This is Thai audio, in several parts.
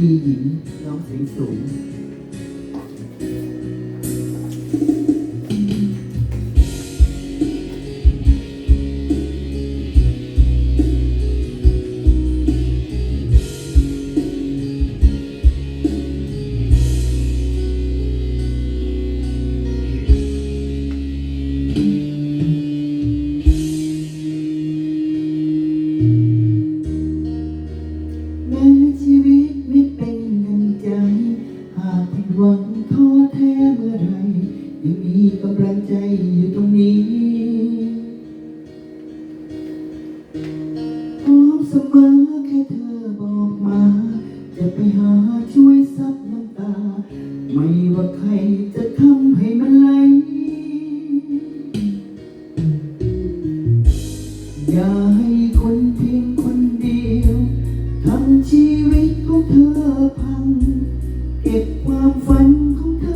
ทีหญิงน้องเสียงสูง ไม่ว่าใครจะทำให้มันไหล อย่าให้คนเพียงคนเดียวทำชีวิตของเธอพัง เก็บความฝันของเธอ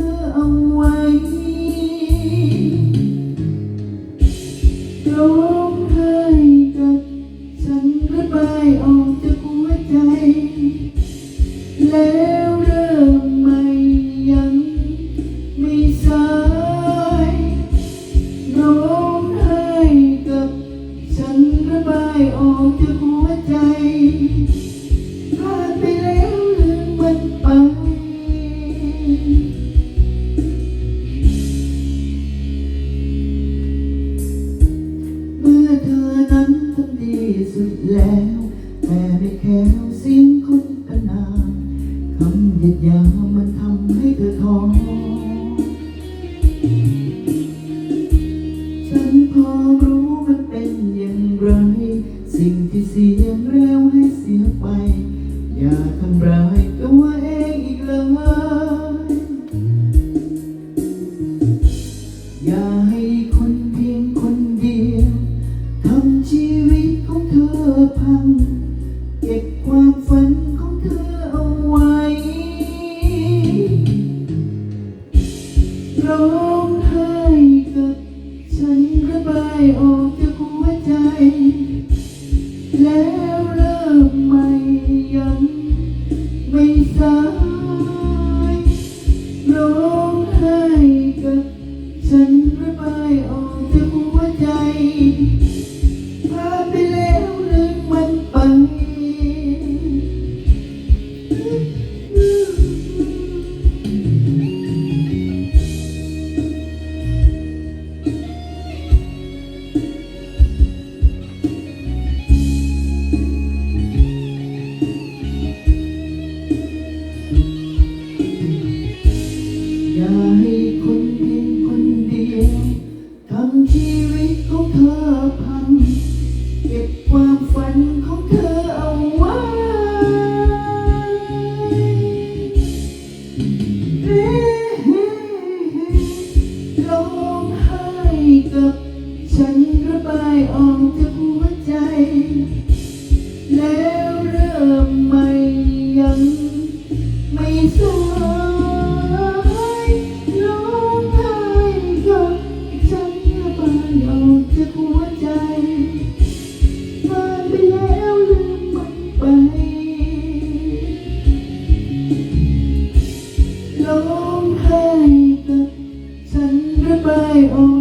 แล้ว แต่ไม่แค่สียงคุณกันนาคำหยัดยามันทำให้เธอท้อฉันพอรู้มันเป็นอย่างไร สิ่งที่เสียเร็วให้เสียไป อย่าทำร้ายตัวเอง ร้องไห้กับฉันระบายออกจากหัวใจ แล้ ฉันระบายออกจากหัวใจ แล้วเริ่มใม่ยังไม่สวยร้งไห้ก็ฉันระบายออกจากหัวใจไปแล้วลืมมันไปร้งไห้กับฉันระบายออก